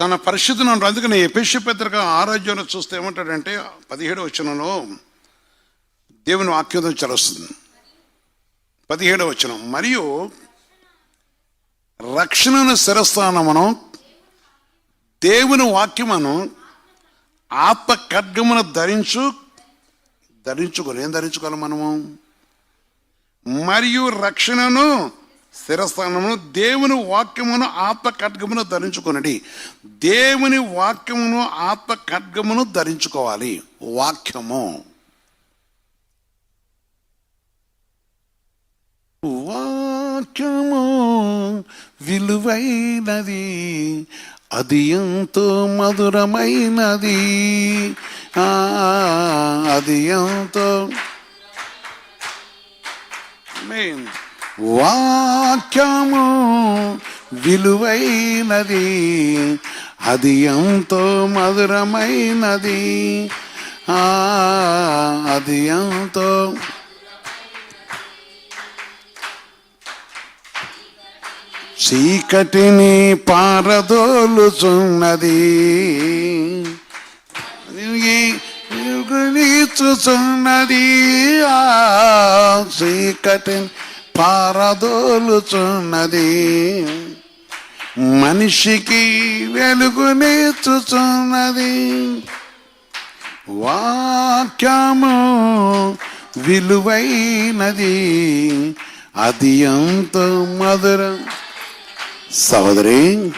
తన పరిస్థితిని అంటారు. అందుకని ఎపిష్య పత్రిక ఆరోగ్యంలో చూస్తే ఏమంటాడంటే పదిహేడు వచనంలో దేవుని వాక్యం చలుస్తుంది పదిహేడవ వచనం. మరియు రక్షణను శిరస్థానమును దేవుని వాక్యమును ఆత్మ ఖడ్గమును ధరించు ధరించుకోవాలి ఏం ధరించుకోవాలి మనము? మరియు రక్షణను స్థిరస్థానమును దేవుని వాక్యమును ఆత్మ ఖడ్గమును ధరించుకునడి. దేవుని వాక్యమును ఆత్మ ఖడ్గమును ధరించుకోవాలి. వాక్యము. వాక్యము విలువైనది అది ఎంతో మధురమైనది. అది ఎంతో. Amen. వాక్యము విలువైనది అది ఎంతో మధురమైనది. ఆ, అది ఎంతో చీకటిని పారదోలుచున్నది. చూచున్నది ఆ చీకటిని పారదోలుచున్నది. మనిషికి వెలుగునిచ్చుచున్నది వాక్యము విలువైనది. అది ఎంత మధురం. సహోదరి